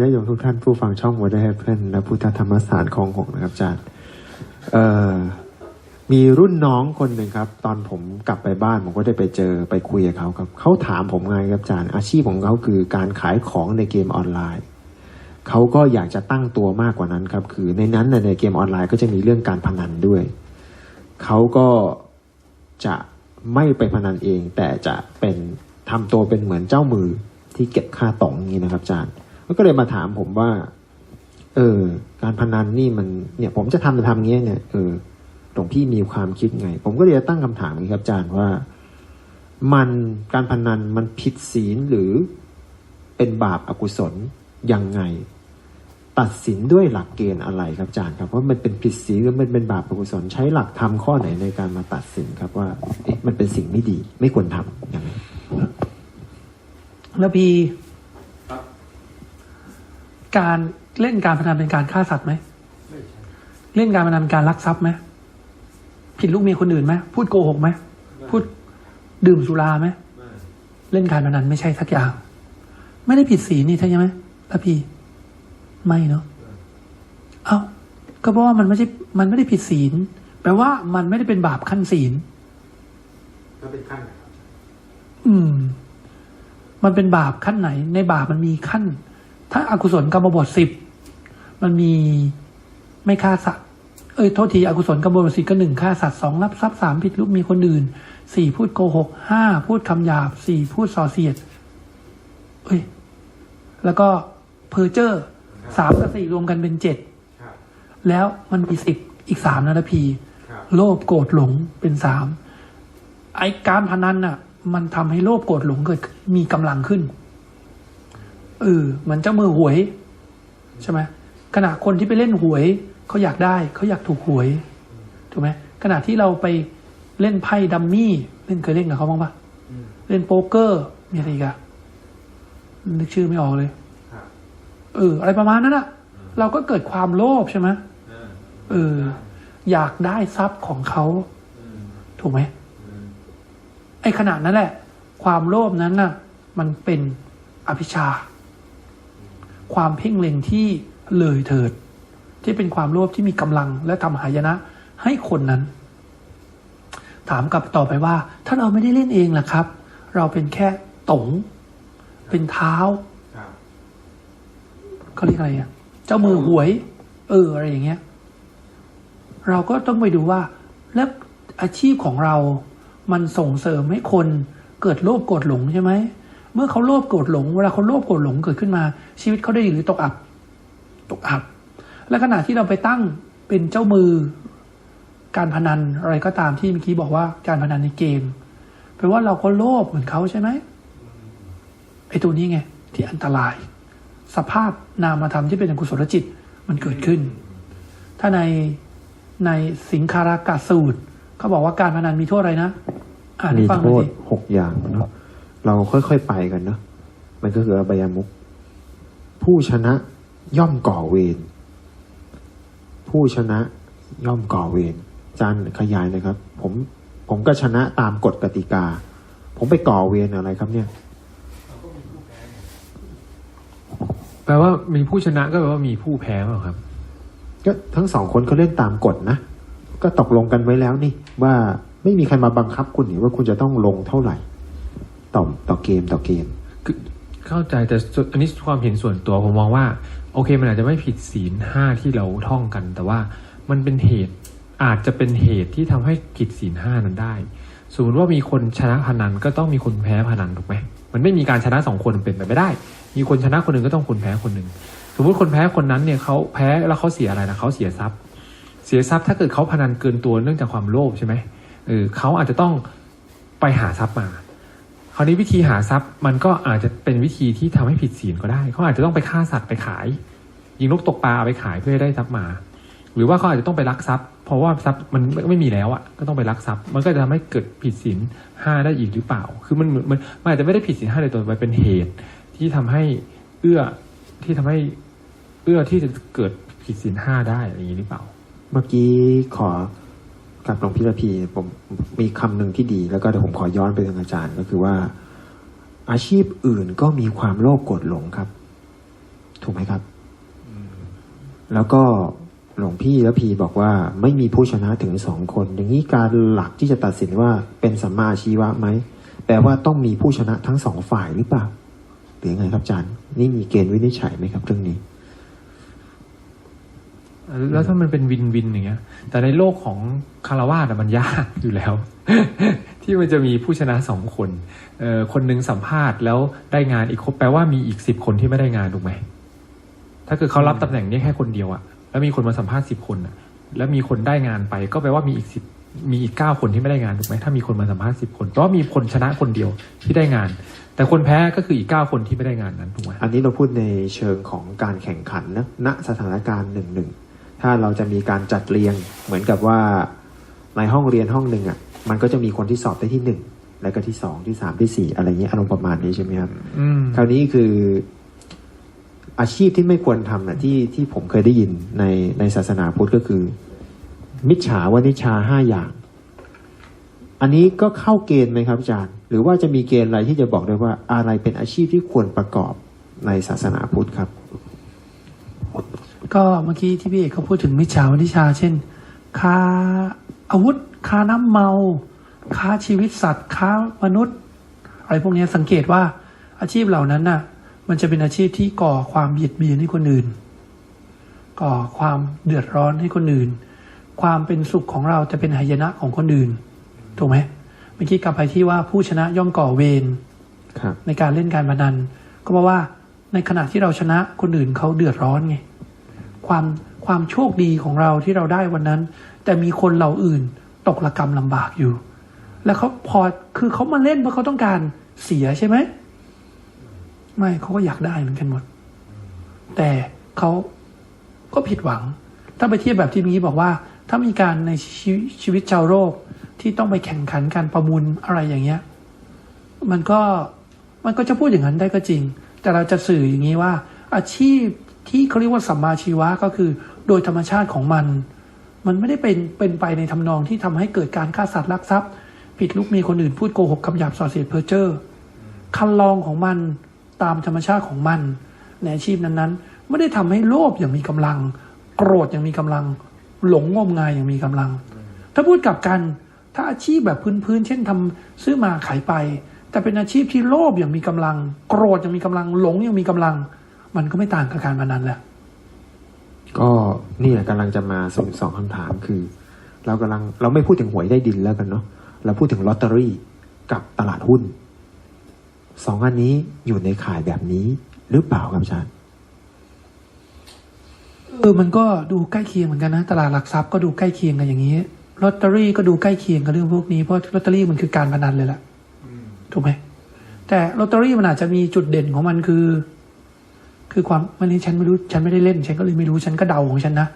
ญาติโยมทุกท่านผู้ฟังช่องวัดให้เพื่อนและพุทธธรรมสารของหกนะครับอาจารย์เอ่อมีรุ่นน้องคนหนึ่งครับ ตอนผมกลับไปบ้านผมก็ได้ไปเจอไปคุยกับเขาครับเขาถามผมไงครับอาจารย์ อาชีพของเขาคือการขายของในเกมออนไลน์เขาก็อยากจะตั้งตัวมากกว่านั้นครับ คือในนั้นในเกมออนไลน์ก็จะมีเรื่องการพนันด้วยเขาก็จะไม่ไปพนันเอง แต่จะเป็นทำตัวเป็นเหมือนเจ้ามือที่เก็บค่าตององนี้นะครับอาจารย์ ก็เลยมาถามผมว่า เออ การพนันนี่มัน เนี่ย ผมจะทำจะทำเงี้ยเนี่ยเออหลวงพี่มีความคิดไง ผมก็เลยจะตั้งคำถามนี้ครับอาจารย์ว่า มันการพนันมันผิดศีลหรือเป็นบาปอากุศลยังไง ตัดสินด้วยหลักเกณฑ์อะไรครับอาจารย์ครับว่ามันเป็นผิดศีลหรือมันเป็นบาปอกุศลใช้หลักธรรมข้อไหนในการมาตัดสินครับว่าเอ๊ะมันเป็นสิ่งไม่ดี ไม่ควรทำอย่างไรแล้วพี่ การเล่นการพนันเป็นการฆ่าสัตว์ไหมเล่นการพนันเป็นการลักทรัพย์ไหมผิดลูกเมียคนอื่นไหมพูดโกหกไหมพูดดื่มสุราไหมเล่นการพนันไม่ใช่สักอย่าง ไม่ได้ผิดศีลนี่ใช่ไหมแล้วพี่ไม่เนาะเอ้าก็เพราะว่ามันไม่ใช่มันไม่ได้ผิดศีลแปลว่ามันไม่ได้เป็นบาปขั้นศีลก็เป็นขั้นอืม มันเป็นบาปขั้นไหน ในบาปมันมีขั้น ถ้าอากุศลกรรมบทสิบมันมีไม่ฆ่าสัตว์เอ้ยโทษทีอกุศลกรรมบทสิบก็หนึ่งฆ่าสัตว์สองรับทรัพย์สามผิดลูกมีคนอื่นสี่พูดโกหกห้าพูดคำหยาบสี่พูดส่อเสียด เอ้ย แล้วก็เพอร์เจอร์สามกับสี่รวมกันเป็นเจ็ดครับแล้วมันมีสิบอีกสามนะนะพีครับโลภโกรธหลงเป็นสามไอการพนันน่ะ มันทำให้โลภโกรธหลงเกิดมีกำลังขึ้น เออเหมือนเจ้ามือหวยใช่ไหมขณะคนที่ไปเล่นหวยเขาอยากได้เขาอยากถูกหวยถูกไหมขณะที่เราไปเล่นไพ่ดัมมี่เล่นเคยเล่นกับเขาบ้างปะเล่นโป๊กเกอร์มีอะไรอีกอะนึกชื่อไม่ออกเลยเออ อะไรประมาณนั้นอะเราก็เกิดความโลภใช่ไหมเออ อยากได้ทรัพย์ของเขาถูกไหมไอ้ขนาดนั้นแหละ ความโลภนั้นน่ะ มันเป็นอภิชา ความเพ่งเล็งที่เลยเถิด ที่เป็นความโลภที่มีกำลังและทำหายนะให้คนนั้น ถามกลับต่อไปว่า ถ้าเราไม่ได้เล่นเองล่ะครับ เราเป็นแค่ตงเป็นเท้าเขาเรียกอะไรอะเจ้ามือหวย เอออะไรอย่างเงี้ย เราก็ต้องไปดูว่า แล้วอาชีพของเรา มันส่งเสริมให้คนเกิดโลภโกรธหลงใช่ไหม เมื่อเขาโลภโกรธหลง เวลาเขาโลภโกรธหลงเกิดขึ้นมา ชีวิตเขาได้ดีหรือตกอับ ตกอับ และขณะที่เราไปตั้งเป็นเจ้ามือ การพนันอะไรก็ตามที่เมื่อกี้บอกว่าการพนันในเกมแปลว่าเราก็โลภเหมือนเขาใช่ไหมไอ้ตัวนี้ไงที่อันตราย สภาพนามธรรมที่เป็นอกุศลจิตมันเกิดขึ้น ถ้าในในสิงคารากาสูตรเขาบอกว่าการพนันมีโทษอะไรนะ อ่านให้มีฟังหโทน่อยหกอย่างเนาะ เราค่อยๆไปกันเนาะมันก็คืออบายมุขผู้ชนะย่อมก่อเวรผู้ชนะย่อมก่อเวรอาจารย์ขยายหนะครับ ผมผมก็ชนะตามกฎกติกา ผมไปก่อเวรอะไรครับเนี่ยแปลว่ามีผู้ชนะก็แปลว่ามีผู้แพ้เปล่าครับ ก็ทั้งสองคนเขาเล่นตามกฎนะ ก็ตกลงกันไว้แล้วนี่ ว่าไม่มีใครมาบังคับคุณนี่ว่าคุณจะต้องลงเท่าไหร่ ต่อต่อเกมต่อเกม คือเข้าใจแต่อันนี้ความเห็นส่วนตัวผมมองว่า โอเคมันอาจจะไม่ผิดศีลห้าที่เราท่องกัน แต่ว่ามันเป็นเหตุอาจจะเป็นเหตุที่ทำให้ผิดศีลห้านั้นได้สมมติว่ามีคนชนะพนันก็ต้องมีคนแพ้พนันถูกไหมมันไม่มีการชนะสองคนเป็นไปไม่ได้ มีคนชนะคนหนึ่งก็ต้องคนแพ้คนหนึ่งสมมติคนแพ้คนนั้นเนี่ยเขาแพ้แล้วเขาเสียอะไรนะเขาเสียทรัพย์ เสียทรัพย์ถ้าเกิดเขาพนันเกินตัวเนื่องจากความโลภใช่ไหมเออเขาอาจจะต้องไปหาทรัพย์มา คราวนี้วิธีหาทรัพย์มันก็อาจจะเป็นวิธีที่ทำให้ผิดศีลก็ได้เขาอาจจะต้องไปฆ่าสัตว์ไปขาย ยิงนกตกปลาเอาไปขายเพื่อได้ทรัพย์มา หรือว่าเขาอาจจะต้องไปลักทรัพย์ เพราะว่าทรัพย์มันไม่ไม่มีแล้วอะก็ต้องไปลักทรัพย์ มันก็จะทำให้เกิดผิดศีลห้าได้อีกหรือเปล่า คือมันมันมันอาจจะไม่ได้ผิดศีลห้าโดยตัวมันเป็นเหตุที่ทำให้เอื้อที่ทำให้เอื้อที่จะเกิดผิดศีลห้าได้อะไรอย่างนี้หรือเปล่า เมื่อกี้ขอ กับหลวงพี่ระพีผมมีคำหนึ่งที่ดี แล้วก็เดี๋ยวผมขอย้อนไปทางอาจารย์ ก็คือว่า อาชีพอื่นก็มีความโลภโกรธหลงครับ ถูกไหมครับ แล้วก็หลวงพี่และพีบอกว่า ไม่มีผู้ชนะถึงสองคน อย่างนี้การหลักที่จะตัดสินว่าเป็นสัมมาอาชีวะไหมแปลว่าต้องมีผู้ชนะทั้งสองฝ่ายหรือเปล่าหรือไงครับอาจารย์ นี่มีเกณฑ์วินิจฉัยไหมครับเรื่องนี้ แล้วถ้ามันเป็นวินวินอย่างเงี้ย แต่ในโลกของคารวาสอะมันยากอยู่แล้ว ที่มันจะมีผู้ชนะสองคนเอ่อคนหนึ่งสัมภาษณ์แล้วได้งานอีกคนแปลว่ามีอีกสิบคนที่ไม่ได้งานถูกไหมถ้าเกิดเขารับตำแหน่งนี้แค่คนเดียวอะแล้วมีคนมาสัมภาษณ์สิบคนอะแล้วมีคนได้งานไป ก็แปลว่ามีอีกสิบมีอีกเก้าคนที่ไม่ได้งานถูกไหมถ้ามีคนมาสัมภาษณ์สิบคนแต่ว่ามีคนชนะคนเดียวที่ได้งาน แต่คนแพ้ก็คืออีกเก้าคนที่ไม่ได้งานนั้นถูกไหมอันนี้เราพูดในเชิงของการแข่งขันนะณสถานการณ์หนึ่งหนึ่ง ถ้าเราจะมีการจัดเรียง เหมือนกับว่าในห้องเรียนห้องหนึ่งอะ มันก็จะมีคนที่สอบได้ที่หนึ่งแล้วก็ที่สองที่สามที่สี่อะไรเงี้ยอารมณ์ประมาณนี้ใช่ไหมครับอืมคราวนี้คือ อาชีพที่ไม่ควรทำนะที่ที่ผมเคยได้ยินในในศาสนาพุทธก็คือ มิจฉาวานิชาห้าอย่าง อันนี้ก็เข้าเกณฑ์ไหมครับอาจารย์ หรือว่าจะมีเกณฑ์อะไรที่จะบอกได้ว่าอะไรเป็นอาชีพที่ควรประกอบในศาสนาพุทธครับ ก็เมื่อกี้ที่พี่เอกเขาพูดถึงมิจฉาวิชา เช่น ค้าอาวุธ ค้าน้ำเมา ค้าชีวิตสัตว์ ค้ามนุษย์ อะไรพวกนี้สังเกตว่าอาชีพเหล่านั้นน่ะ มันจะเป็นอาชีพที่ก่อความเบียดเบียนให้คนอื่น ก่อความเดือดร้อนให้คนอื่น ความเป็นสุขของเราจะเป็นหายนะของคนอื่น ถูกไหมเมื่อกี้กลับไปที่ว่าผู้ชนะย่อมก่อเวรครับในการเล่นการพนัน ก็เพราะว่าในขณะที่เราชนะคนอื่นเขาเดือดร้อนไง ความความโชคดีของเราที่เราได้วันนั้น แต่มีคนเหล่าอื่นตกระกรรมลำบากอยู่ แล้วเขาพอคือเขามาเล่นเพราะเขาต้องการเสียใช่ไหมไม่เขาก็อยากได้เหมือนกันหมด แต่เขาก็ผิดหวัง ถ้าไปเทียบแบบที่เมื่อกี้บอกว่า ถ้ามีการในชชีวิตชาวโลกที่ต้องไปแข่งขันการประมูลอะไรอย่างเงี้ย มันก็มันก็จะพูดอย่างนั้นได้ก็จริง แต่เราจะสื่ออย่างนี้ว่า อาชีพ ที่เขาเรียกว่าสัมมาชีวะก็คือ โดยธรรมชาติของมัน มันไม่ได้เป็นเป็นไปในทำนองที่ทำให้เกิดการฆ่าสัตว์ลักทรัพย์ ผิดลูกเมียคนอื่นพูดโกหกคำหยาบส่อเสียดเพ้อเจ้อคันลองของมันตามธรรมชาติของมัน ในอาชีพนั้นๆ ไม่ได้ทำให้โลภอย่างมีกำลัง โกรธอย่างมีกำลัง หลงงมงายอย่างมีกำลัง ถ้าพูดกลับกันถ้าอาชีพแบบพื้นๆเช่นทำซื้อมาขายไป แต่เป็นอาชีพที่โลภอย่างมีกำลัง โกรธอย่างมีกำลัง หลงอย่างมีกำลัง มันก็ไม่ต่างกับการพนันแหละ ก็นี่แหละกำลังจะมาสู่สองคำถามคือ เรากำลังเราไม่พูดถึงหวยได้ดินแล้วกันเนาะเราพูดถึงลอตเตอรี่กับตลาดหุ้นสองอันนี้อยู่ในข่ายแบบนี้หรือเปล่าครับอาจารย์เออมันก็ดูใกล้เคียงเหมือนกันนะตลาดหลักทรัพย์ก็ดูใกล้เคียงกันอย่างนี้ลอตเตอรี่ก็ดูใกล้เคียงกับเรื่องพวกนี้เพราะลอตเตอรี่มันคือการพนันเลยแหละถูกไหมแต่ลอตเตอรี่มันอาจจะมีจุดเด่นของมันคือ คือความมันนี้ฉันไม่รู้ฉันไม่ได้เล่น ฉันก็เลยไม่รู้ฉันก็เดาของฉันนะ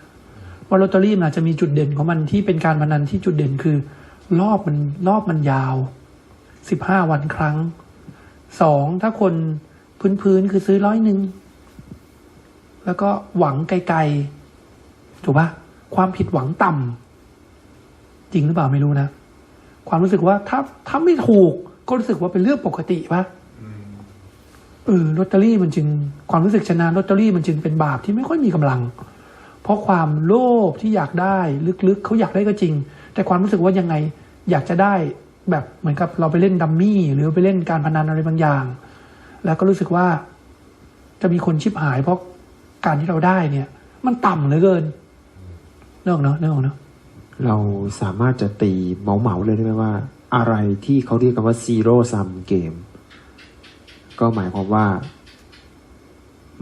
ว่าลอตเตอรี่มันอาจจะมีจุดเด่นของมันที่เป็นการพนันที่จุดเด่นคือ รอบมันรอบมันยาวสิบห้าวันครั้งสองถ้าคนพื้นๆคือซื้อร้อยหนึ่งแล้วก็หวังไกลๆถูกปะความผิดหวังต่ำจริงหรือเปล่าไม่รู้นะ ความรู้สึกว่าถ้าถ้าไม่ถูกก็รู้สึกว่าเป็นเรื่องปกติป่ะ เออลอตเตอรี่มันจึงความรู้สึกชนะลอตเตอรี่มันจึงเป็นบาปที่ไม่ค่อยมีกำลัง เพราะความโลภที่อยากได้ลึกๆเขาอยากได้ก็จริง แต่ความรู้สึกว่ายังไงอยากจะได้แบบเหมือนกับเราไปเล่นดัมมี่ หรือไปเล่นการพนันอะไรบางอย่าง แล้วก็รู้สึกว่าจะมีคนชิบหาย เพราะการที่เราได้เนี่ย มันต่ำเหลือเกินเนกออกเนอะเนกออกเนอะเราสามารถจะตีเหมาเหมาเลยได้ไหมว่า อะไรที่เขาเรียกกันว่า zero sum game ก็ หมายความว่า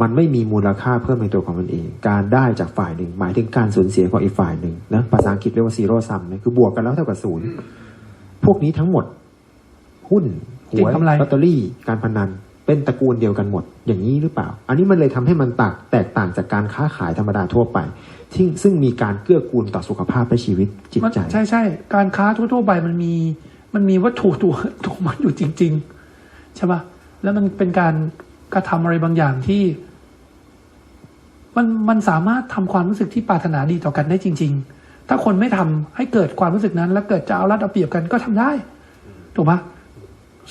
มันไม่มีมูลค่าเพิ่มในตัวของมันเอง การได้จากฝ่ายหนึ่ง หมายถึงการสูญเสียของอีกฝ่ายหนึ่งนะภาษาอังกฤษเรียกว่า zero sum นะคือบวกกันแล้วเท่ากับศูนย์พวกนี้ทั้งหมด หุ้นหวยเก็งกำไรลอตเตอรี่การพนันเป็นตระกูลเดียวกันหมด อย่างนี้หรือเปล่า อันนี้มันเลยทำให้มันตากแตกต่างจากการค้าขายธรรมดาทั่วไปที่ซึ่งมีการเกื้อกูลต่อสุขภาพและชีวิตจิตมันใจ ใช่ใช่การค้าทั่วๆไปมันมี มันมีวัตถุตัวตัวมันอยู่จริง ๆ ใช่ปะ แล้วมันเป็นการกระทำอะไรบางอย่างที่ มันมันสามารถทำความรู้สึกที่ปรารถนาดีต่อกันได้จริง ๆ ถ้าคนไม่ทำให้เกิดความรู้สึกนั้น แล้วเกิดจะเอารัดเอาเปรียบกันก็ทำได้ ถูกปะ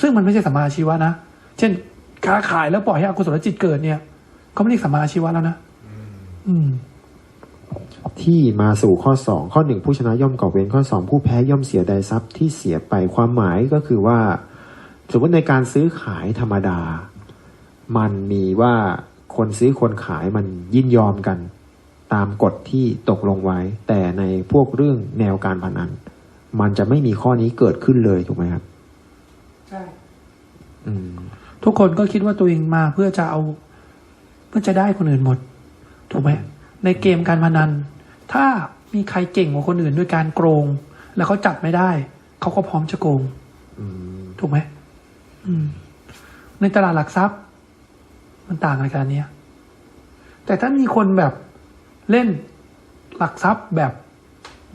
ซึ่งมันไม่ใช่สัมมาชีวะนะ เช่น ค้าขายแล้วปล่อยให้อกุศลจิตเกิดเนี่ยเขาไม่เรียกสัมมาอาชีวะแล้วนะอืมที่มาสู่ข้อสองข้อหนึ่งผู้ชนะย่อมก่อเวรข้อสองผู้แพ้ย่อมเสียใดทรัพย์ที่เสียไปความหมายก็คือว่า สมมติในการซื้อขายธรรมดา มันมีว่าคนซื้อคนขายมันยินยอมกัน ตามกฎที่ตกลงไว้ แต่ในพวกเรื่องแนวการพนัน มันจะไม่มีข้อนี้เกิดขึ้นเลยถูกไหมครับ ใช่อืมทุกคนก็คิดว่าตัวเองมาเพื่อจะเอา เพื่อจะได้คนอื่นหมด ถูกไหมในเกมการพนัน ถ้ามีใครเก่งกว่าคนอื่นด้วยการโกง แล้วเขาจับไม่ได้ เขาก็พร้อมจะโกงอืมถูกไหมอืม ในตลาดหลักทรัพย์ มันต่างอะไรกันเนี้ยแต่ถ้ามีคนแบบเล่นหลักทรัพย์แบบ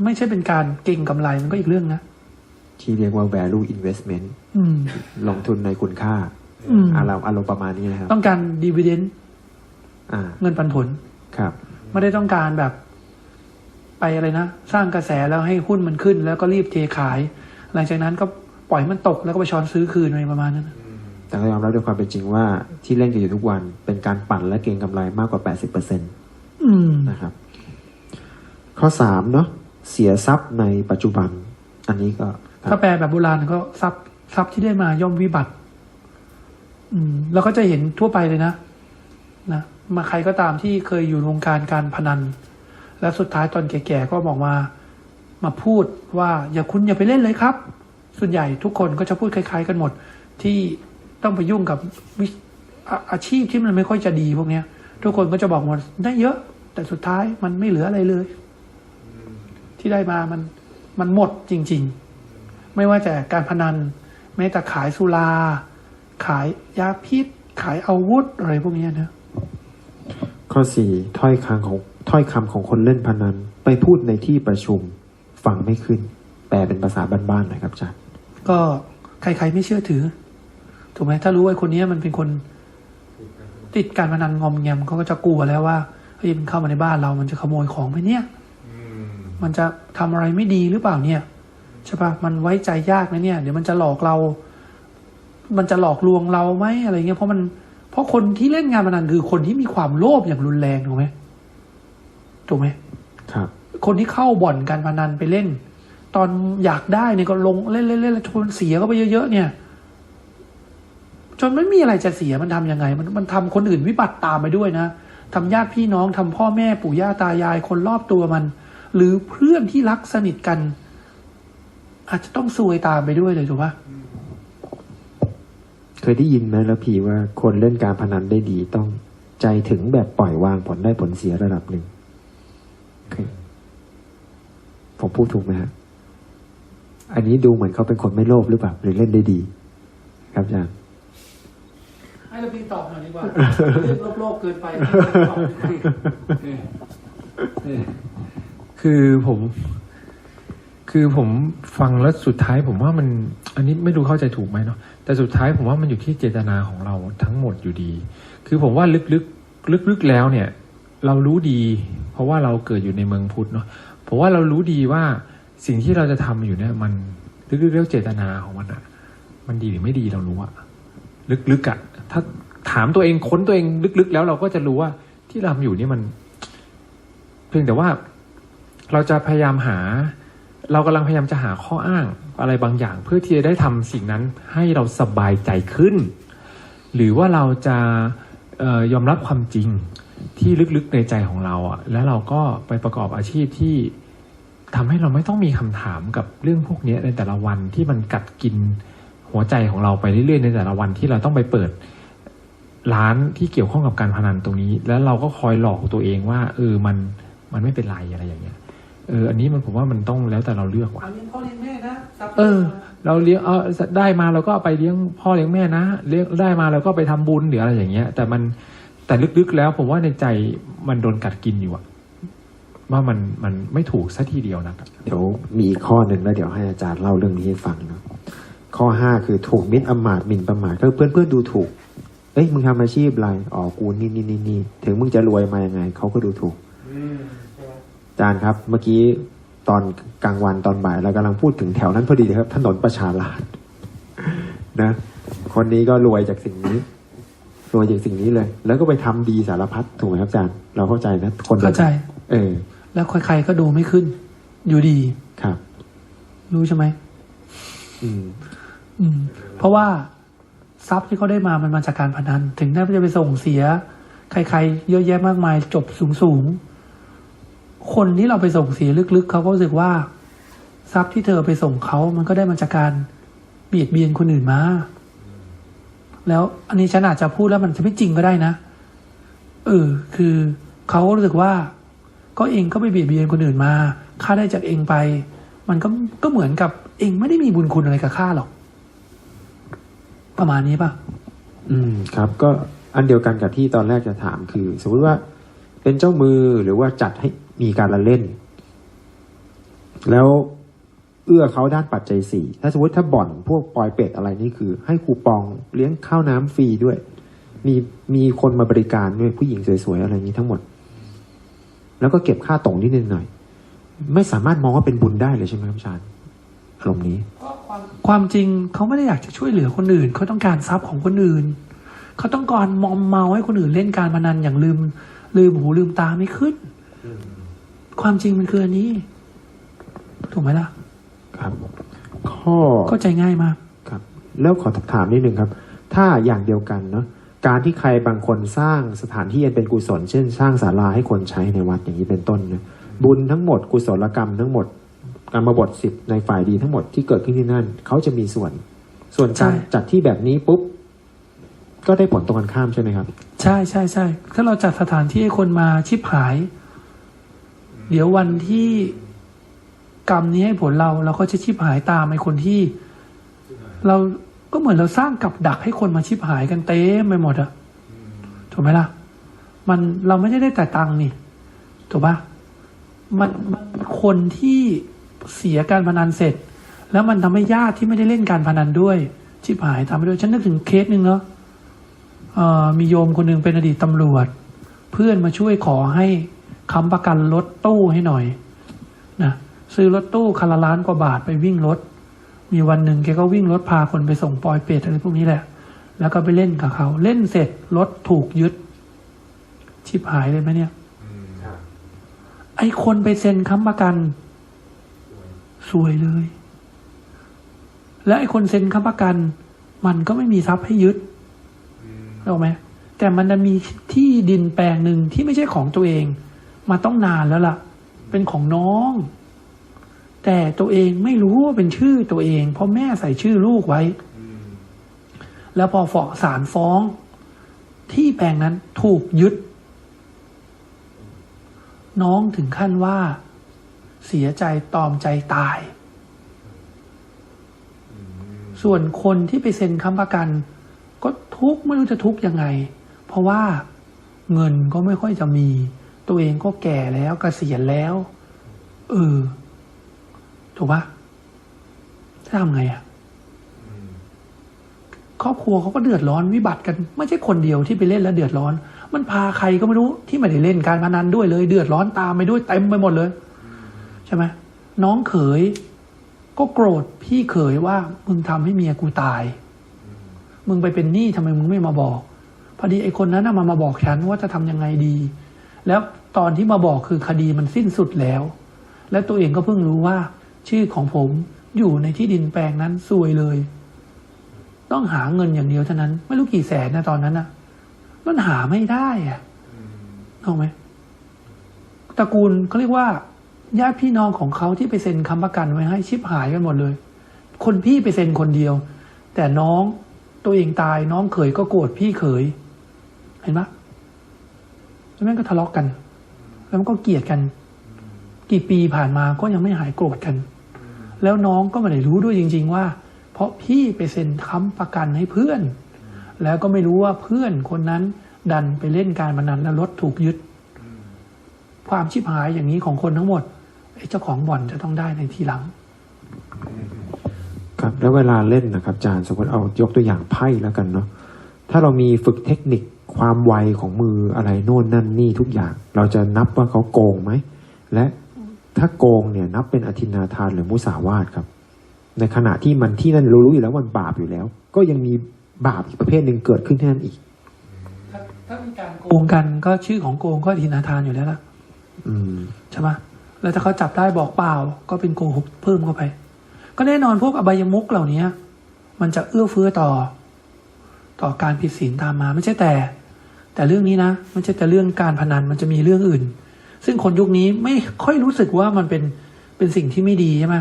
ไม่ใช่เป็นการเก่งกำไรมันก็อีกเรื่องนะ ที่เรียกว่า value investment อืม ลงทุนในคุณค่าอืม อารมณ์อารมณ์ประมาณนี้นะครับ ต้องการดีเวเดนอ่า เงินปันผล ครับ ไม่ได้ต้องการแบบ ไปอะไรนะ สร้างกระแสแล้วให้หุ้นมันขึ้น แล้วก็รีบเทขาย หลังจากนั้นก็ ปล่อยมันตกแล้วก็ไปช้อนซื้อคืนอะไรประมาณนั้นแต่ก็ยอมรับด้วยความเป็นจริงว่าที่เล่นกันอยู่ทุกวันเป็นการปั่นและเก็งกำไรมากกว่า 80%อืมนะครับ ข้อสามเนาะเสียทรัพย์ในปัจจุบัน อันนี้ก็คถ้ารับแปลแบบโบราณก็ทรัพย์ทรัพย์ที่ได้มาย่อมวิบัติ อืม แล้วก็จะเห็นทั่วไปเลยนะนะมาใครก็ตามที่เคยอยู่ในวงการการพนัน แล้วสุดท้ายตอนแก่ๆก็บอกมา มาพูดว่าอย่าคุณอย่าไปเล่นเลยครับ ส่วนใหญ่ทุกคนก็จะพูดคล้าย ๆ กันหมด ที่ต้องไปยุ่งกับอาชีพที่มันไม่ค่อยจะดีพวกเนี้ย ทุกคนก็จะบอกว่าได้เยอะ แต่สุดท้ายมันไม่เหลืออะไรเลย ที่ได้มามันมันหมดจริง ๆ ไม่ว่าจะการพนันแม้แต่ขายสุรา ขายยาพิษ ขายอาวุธอะไรพวกนี้นะข้อสี่ถ้อยคำของถ้อยคำของคนเล่นพนันไปพูดในที่ประชุมฟังไม่ขึ้น แปลเป็นภาษาบ้านๆหนะครับอาจารย์ ก็ใครๆไม่เชื่อถือ ถูกไหมถ้ารู้ว่าคนเนี้ยมันเป็นคนติดการพนันงอมแงมเขาก็จะกลัวแล้วว่าเฮ้ยมันเข้ามาในบ้านเรา มันจะขโมยของไปเนี่ยมันจะทำอะไรไม่ดีหรือเปล่าเนี่ยใช่ปะมันไว้ใจยากนะเนี่ย เดี๋ยวมันจะหลอกเรา มันจะหลอกลวงเราไหมอะไรเงี้ยเพราะมัน เพราะคนที่เล่นงานพนันคือคนที่มีความโลภอย่างรุนแรงถูกไหมถูกไหมครับ คนที่เข้าบ่อนการพนันไปเล่น ตอนอยากได้เนี่ยก็ลงเล่นเล่นเล่นแล้วชนเสียก็ไปเยอะๆเนี่ย จนไม่มีอะไรจะเสียมันทำยังไง มันมันทำคนอื่นวิบัติตามไปด้วยนะทำญาติพี่น้องทำพ่อแม่ปู่ย่าตายายคนรอบตัวมัน หรือเพื่อนที่รักสนิทกัน อาจจะต้องซวยตามไปด้วยเลยถูกปะเคยได้ยินไหมแล้วพี่ว่าคนเล่นการพนันได้ดีต้องใจถึงแบบปล่อยวางผลได้ผลเสียระดับหนึ่งผมพูดถูกไหมฮะ อันนี้ดูเหมือนเขาเป็นคนไม่โลภหรือเปล่าหรือเล่นได้ดี ครับอาจารย์ให้เราพี่ตอบหน่อยดีกว่าเรื่องโลกๆเกินไปตอบไม่ได้คือผม คือผมฟังแล้วสุดท้ายผมว่ามัน อันนี้ไม่รู้เข้าใจถูกไหมเนาะแต่สุดท้ายผมว่ามันอยู่ที่เจตนาของเราทั้งหมดอยู่ดี คือผมว่าลึกๆลึกๆแล้วเนี่ย เรารู้ดี เพราะว่าเราเกิดอยู่ในเมืองพุทธเนาะผมว่าเรารู้ดีว่า สิ่งที่เราจะทำอยู่เนี่ย มันลึกๆแล้วเจตนาของมันอะมันดีหรือไม่ดีเรารู้อะลึกๆอะถ้าถามตัวเองค้นตัวเองลึกๆ แล้วเราก็จะรู้ว่าที่เราทำอยู่นี่มัน เพียงแต่ว่าเราจะพยายามหา เรากำลังพยายามจะหาข้ออ้าง อะไรบางอย่าง เพื่อที่จะได้ทำสิ่งนั้นให้เราสบายใจขึ้น หรือว่าเราจะออยอมรับความจริงที่ลึกๆในใจของเราอะ แล้วเราก็ไปประกอบอาชีพที่ ทำให้เราไม่ต้องมีคำถามกับเรื่องพวกนี้ในแต่ละวันที่มันกัดกินหัวใจของเราไปเรื่อยๆ ในแต่ละวันที่เราต้องไปเปิด ร้านที่เกี่ยวข้องกับการพนันตรงนี้ แล้วเราก็คอยหลอกตัวเองว่า เออมันมันไม่เป็นไรอะไรอย่างเงี้ยเอออันนี้มันผมว่ามันต้องแล้วแต่เราเลือกว่ะเอาเลี้ยงพ่อเลี้ยงแม่นะทรัพย์เออ เราเลี้ยงเอาได้มาเราก็เอาไปเลี้ยงพ่อเลี้ยงแม่นะเลี้ยงได้มาเราก็ไปทำบุญหรืออะไรอย่างเงี้ย แต่มันแต่ลึกๆแล้วผมว่าในใจมันโดนกัดกินอยู่อะ ว่ามันมันไม่ถูกซะทีเดียวนะครับเดี๋ยวมีอีกข้อหนึ่งแล้วเดี๋ยวให้อาจารย์เล่าเรื่องนี้ให้ฟังเนาะข้อห้าคือถูกมิตรอำมาตย์หมิ่นประมาทก็เพื่อนเพื่อนๆดูถูก เอ้ยมึงทำอาชีพอะไรอ๋อกูนี่นี่นี่นี่ถึงมึงจะรวยมายังไงเขาก็ดูถูกอาจารย์ครับ เมื่อกี้ตอนกลางวันตอนบ่ายเรากำลังพูดถึงแถวนั้นพอดีเลยครับ ถนนประชาราษฎร์นะ คนนี้ก็รวยจากสิ่งนี้รตัวอย่างสิ่งนี้เลย แล้วก็ไปทำดีสารพัดถูกไหมครับอาจารย์ เราเข้าใจนะคนเข้าใจ เออ แล้วใครๆก็ดูไม่ขึ้น อยู่ดี ครับ รู้ใช่ไหมอืม อืม เพราะว่าทรัพย์ที่เขาได้มามันมาจากการพนัน ถึงได้จะไปส่งเสีย ใครๆ เยอะแยะมากมาย จบสูงๆ คนที่เราไปส่งเสียลึกๆ เขาก็รู้สึกว่า ทรัพย์ที่เธอไปส่งเขามันก็ได้มาจากการเบียดเบียนคนอื่นมา แล้วอันนี้ฉันอาจจะพูดแล้วมันจะไม่จริงก็ได้นะ เออ คือเขาก็รู้สึกว่า ก็เองก็ไปเบียดเบียนคนอื่นมาค่าได้จากเองไป มันก็ก็เหมือนกับเองไม่ได้มีบุญคุณอะไรกับข้าหรอก ประมาณนี้ป่ะอืม ครับ ก็อันเดียวกันกับที่ตอนแรกจะถามคือ สมมติว่าเป็นเจ้ามือหรือว่าจัดให้มีการละเล่น แล้วเอื้อเขาด้านปัจจัยสี่ถ้าสมมติถ้าบ่อนพวกปลอยเป็ดอะไรนี่คือ ให้คูปองเลี้ยงข้าวน้ำฟรีด้วย มีมีคนมาบริการด้วยผู้หญิงสวยๆอะไรนี้ทั้งหมด แล้วก็เก็บค่าตรงนิดหน่อย ไม่สามารถมองว่าเป็นบุญได้เลยใช่ไหมครับอาจารย์อารมณ์นี้ ความจริงเขาไม่ได้อยากจะช่วยเหลือคนอื่น เขาต้องการทรัพย์ของคนอื่น เขาต้องการมอมเมาให้คนอื่นเล่นการพนันอย่างลืม ลืมหูลืมตาไม่ขึ้น ความจริงมันคืออันนี้ ถูกไหมล่ะ ครับ ข้อเข้าใจง่ายมาก ครับ แล้วขอถามนิดนึงครับ ถ้าอย่างเดียวกันเนาะ การที่ใครบางคนสร้างสถานที่อันเป็นกุศล เช่น สร้างศาลาให้คนใช้ในวัดอย่างนี้เป็นต้นนะบุญทั้งหมดกุศลกรรมทั้งหมดกรรมบทสิบในฝ่ายดีทั้งหมดที่เกิดขึ้นที่นั่น เขาจะมีส่วน ส่วนการใช่จัดที่แบบนี้ปุ๊บ ก็ได้ผลตรงกันข้ามใช่ไหมครับ ใช่ใช่ใช่ถ้าเราจัดสถานที่ให้คนมาชิบหาย เดี๋ยววันที่กรรมนี้ให้ผลเราเราก็จะชิบหายตามไอ้คนที่ เรา ก็เหมือนเราสร้างกับดักให้คนมาชิบหายกันเต็มไปหมดอะถูกไหมล่ะ มันเราไม่ได้ได้แต่ตังค์นี่ถูกปะมันมันคนที่เสียการพนันเสร็จ แล้วมันทำให้ญาติที่ไม่ได้เล่นการพนันด้วย ชิบหายตามไปด้วยฉันนึกถึงเคสหนึ่งเนาะเอ่อมีโยมคนหนึ่งเป็นอดีตตำรวจ เพื่อนมาช่วยขอให้ค้ำประกันรถตู้ให้หน่อยนะซื้อรถตู้คันละล้านกว่าบาทไปวิ่งรถ มีวันหนึ่งแกก็วิ่งรถพาคนไปส่งปอยเป็ดอะไรพวกนี้แหละ แล้วก็ไปเล่นกับเขา เล่นเสร็จรถถูกยึด ชิบหายเลยไหมเนี่ยไอคนไปเซ็นค้ำประกันสวยเลย และไอคนเซ็นค้ำประกัน มันก็ไม่มีทรัพย์ให้ยึดเข้าไหมแต่มันจะมีที่ดินแปลงหนึ่งที่ไม่ใช่ของตัวเอง มาต้องนานแล้วล่ะ เป็นของน้อง แต่ตัวเองไม่รู้ว่าเป็นชื่อตัวเอง เพราะแม่ใส่ชื่อลูกไว้ แล้วพอฟ้องศาลฟ้อง ที่แปลงนั้นถูกยึด น้องถึงขั้นว่า เสียใจตอมใจตาย ส่วนคนที่ไปเซ็นค้ำประกัน ก็ทุกข์ไม่รู้จะทุกข์ยังไง เพราะว่าเงินก็ไม่ค่อยจะมี ตัวเองก็แก่แล้วกเกษียณแล้ว เออ ถูกปะจะทำไงอะครอบครัวเขาก็เดือดร้อนวิบัติกัน ไม่ใช่คนเดียวที่ไปเล่นแล้วเดือดร้อน มันพาใครก็ไม่รู้ที่ไม่ได้เล่นการพนันด้วยเลย เดือดร้อนตามไปด้วยเต็มไปหมดเลยใช่ไหมน้องเขย ก็โกรธพี่เขยว่ามึงทำให้เมียกูตาย มึงไปเป็นหนี้ทำไมมึงไม่มาบอก พอดีไอ้คนนั้นน่ะมามาบอกฉันว่าจะทำยังไงดี แล้วตอนที่มาบอกคือคดีมันสิ้นสุดแล้ว แล้วตัวเองก็เพิ่งรู้ว่า ชื่อของผมอยู่ในที่ดินแปลงนั้นซวยเลย ต้องหาเงินอย่างเดียวเท่านั้น ไม่รู้กี่แสนนะตอนนั้นนะมันหาไม่ได้อะถูกไหมตระกูลเขาเรียกว่าญาติพี่น้องของเขาที่ไปเซ็นค้ำประกันไว้ให้ชิบหายกันหมดเลย คนพี่ไปเซ็นคนเดียว แต่น้องตัวเองตายน้องเขยก็โกรธพี่เขย เห็นปะแล้วแม่งก็ทะเลาะกกัน แล้วมันก็เกลียดกัน กี่ปีผ่านมาก็ยังไม่หายโกรธกัน แล้วน้องก็ไม่ได้รู้ด้วยจริง ๆ ว่า เพราะพี่ไปเซ็นค้ำประกันให้เพื่อน แล้วก็ไม่รู้ว่าเพื่อนคนนั้นดันไปเล่นการพนันแล้วรถถูกยึด ความชิบหายอย่างนี้ของคนทั้งหมดเจ้าของบ่อนจะต้องได้ในทีหลัง ครับแล้วเวลาเล่นนะครับอาจารย์สมมติเอายกตัวอย่างไพ่แล้วกันเนาะถ้าเรามีฝึกเทคนิคความไวของมืออะไรโน่นนั่นนี่ทุกอย่าง เราจะนับว่าเขาโกงไหม และ ถ้าโกงเนี่ยนับเป็นอธินาทานหรือมุสาวาทครับ ในขณะที่มันที่นั่นรู้ๆอยู่แล้วมันบาปอยู่แล้ว ก็ยังมีบาปอีกประเภทหนึ่งเกิดขึ้นที่นั่นอีก ถ้ามีการโกงกันก็ชื่อของโกงก็อธินาทานอยู่แล้วล่ะอืมใช่ไหมแล้วถ้าเขาจับได้บอกเปล่า ก็เป็นโกหกเพิ่มเข้าไป ก็แน่นอนพวกอบายมุกเหล่านี้มันจะเอื้อเฟื้อต่อ ต่อการผิดศีลตามมา ไม่ใช่แต่ แต่เรื่องนี้นะไม่ใช่แต่เรื่องการพนันมันจะมีเรื่องอื่น ซึ่งคนยุคนี้ไม่ค่อยรู้สึกว่ามันเป็นเป็นสิ่งที่ไม่ดีใช่ไหม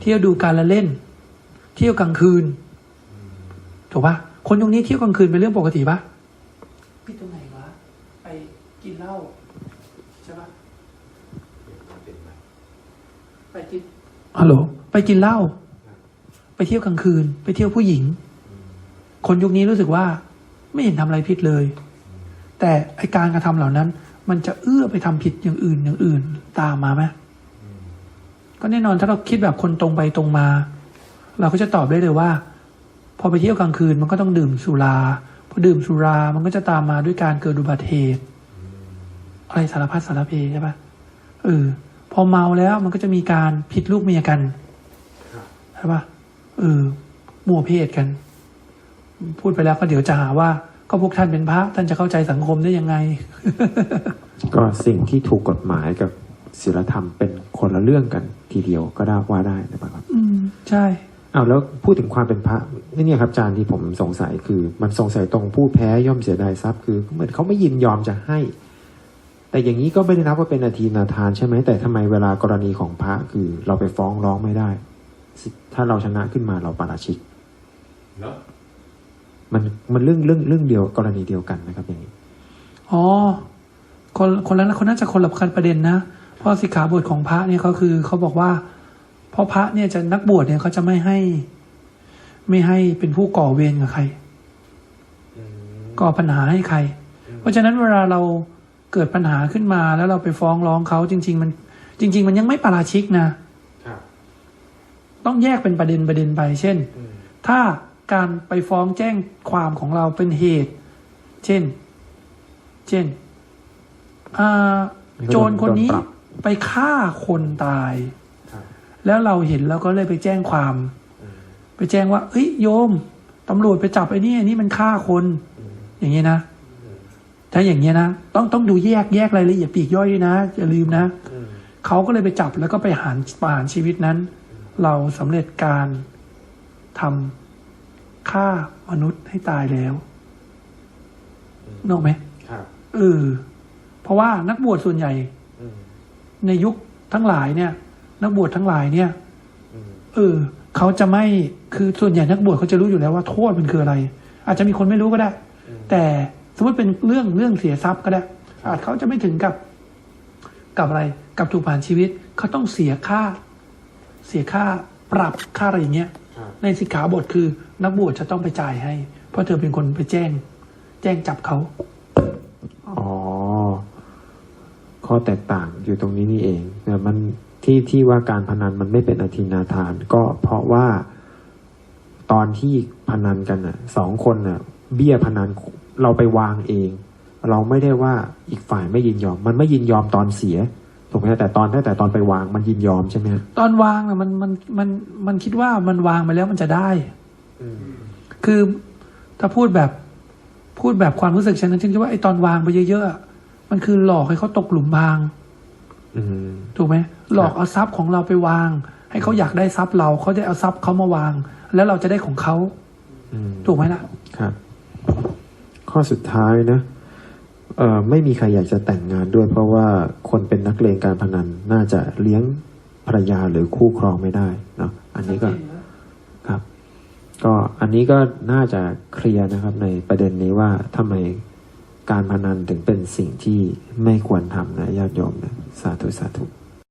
เที่ยวดูการละเล่น เที่ยวกลางคืนถูกปะคนยุคนี้เที่ยวกลางคืนเป็นเรื่องปกติปะพี่ตรงไหนวะไปกินเหล้าใช่ปะไปกินฮัลโหลไปกินเหล้าไปเที่ยวกลางคืน ไปเที่ยวผู้หญิง คนยุคนี้รู้สึกว่าไม่เห็นทำอะไรผิดเลย แต่ไอการกระทำเหล่านั้น มันจะเอื้อไปทำผิดอย่างอื่นอย่างอื่น ตามมาไหมก็แน่นอนถ้าเราคิดแบบคนตรงไปตรงมา เราก็จะตอบได้เลยว่า พอไปเที่ยวกลางคืนมันก็ต้องดื่มสุราพอดื่มสุรามันก็จะตามมาด้วยการเกิดอุบัติเหตุอะไรสารพัดสารเพใช่ปะเออพอเมาแล้วมันก็จะมีการผิดลูกเมียกันใช่ปะเออมั่วเพศกัน พูดไปแล้วก็เดี๋ยวจะหาว่า ก็พวกท่านเป็นพระ ท่านจะเข้าใจสังคมได้ยังไง ก็สิ่งที่ถูกกฎหมายกับศีลธรรมเป็นคนละเรื่องกันทีเดียวก็ได้ว่าได้นะครับ อืมใช่อ้าวแล้วพูดถึงความเป็นพระนี่เนี่ยครับอาจารย์ที่ผมสงสัยคือ มันสงสัยตรงผู้แพ้ย่อมเสียดายทรัพย์คือเหมือนเขาไม่ยินยอมจะให้ แต่อย่างนี้ก็ไม่ได้นับว่าเป็นอาทีนาทานใช่ไหมแต่ทำไมเวลากรณีของพระคือเราไปฟ้องร้องไม่ได้ ถ้าเราชนะขึ้นมาเราปาราชิก มันมันเรื่องเรื่องเรื่องเดียวกรณีเดียวกันนะครับอย่างนี้อ๋อคนคนนั้นคนน่าจะคนละกันประเด็นนะเพราะสิกขาบทของพระเนี่ยเขาคือเขาบอกว่าเพราะพระเนี่ยจะนักบวชเนี่ยเขาจะไม่ให้ ไม่ให้เป็นผู้ก่อเวรกับใครก่อปัญหาให้ใคร เพราะฉะนั้นเวลาเราเกิดปัญหาขึ้นมาแล้วเราไปฟ้องร้องเขาจริง ๆ มัน จริง ๆ มันยังไม่ปาราชิกนะต้องแยกเป็นประเด็นประเด็นไป เช่น ถ้า การไปฟ้องแจ้งความของเราเป็นเหตุ เช่น เช่นอ่าโจรคนนี้โดนปรับไปฆ่าคนตาย แล้วเราเห็นแล้วก็เลยไปแจ้งความ ไปแจ้งว่า เอ้ยโยมตำรวจไปจับไอ้นี่ไอ้นี่มันฆ่าคน อย่างนี้นะถ้าอย่างนี้ยนะต้องต้องดูแยกแยกรายละเอียดปลีกย่อยด้วยนะอย่าลืมนะเขาก็เลยไปจับแล้วก็ไปหารประหารชีวิตนั้น เราสำเร็จการทำ ฆ่ามนุษย์ให้ตายแล้วนกออกไหมครับเออเพราะว่านักบวชส่วนใหญ่ในยุคทั้งหลายเนี่ย นักบวชทั้งหลายเนี่ยเออเขาจะไม่คือส่วนใหญ่นักบวชเขาจะรู้อยู่แล้วว่าโทษมันคืออะไร อาจจะมีคนไม่รู้ก็ได้ แต่สมมติเป็นเรื่องเรื่องเสียทรัพย์ก็ได้ อาจเขาจะไม่ถึงกับ กับอะไร กับถูกผ่านชีวิตเขาต้องเสียค่า เสียค่าปรับค่าอะไรอย่างเงี้ย ในสิกขาบทคือ นักบวชจะต้องไปจ่ายให้ เพราะเธอเป็นคนไปแจ้ง แจ้งจับเขาอ๋อ ข้อแตกต่างอยู่ตรงนี้นี่เองแต่มันที่ที่ว่าการพนันมันไม่เป็นอธินาทาน ก็เพราะว่าตอนที่พนันกันน่ะสองคนน่ะ เบี้ยพนันเราไปวางเอง เราไม่ได้ว่าอีกฝ่ายไม่ยินยอม มันไม่ยินยอมตอนเสีย ถูกไหมแต่ตอนแต่ตอนไปวางมันยินยอมใช่ไหมฮะตอนวางอะมันมันมันมันคิดว่ามันวางไปแล้วมันจะได้ คือถ้าพูดแบบพูดแบบความรู้สึกฉันนะฉันคิดว่าไอ้ตอนวางไปเยอะๆอะมันคือหลอกให้เขาตกหลุมพราง อืม ถูกไหมหลอกเอาทรัพย์ของเราไปวาง ให้เขาอยากได้ทรัพย์เราเขาได้เอาทรัพย์เขามาวาง แล้วเราจะได้ของเขาอืมถูกไหมล่ะ ครับ ข้อสุดท้ายนะ เอ่อไม่มีใครอยากจะแต่งงานด้วย เพราะว่าคนเป็นนักเลงการพนันน่าจะเลี้ยงภรรยาหรือคู่ครองไม่ได้เนาะอันนี้ก็ครับ ก็อันนี้ก็น่าจะเคลียร์นะครับ ในประเด็นนี้ว่าทำไมการพนันถึงเป็นสิ่งที่ไม่ควรทำนะญาติโยมนะสาธุสาธุ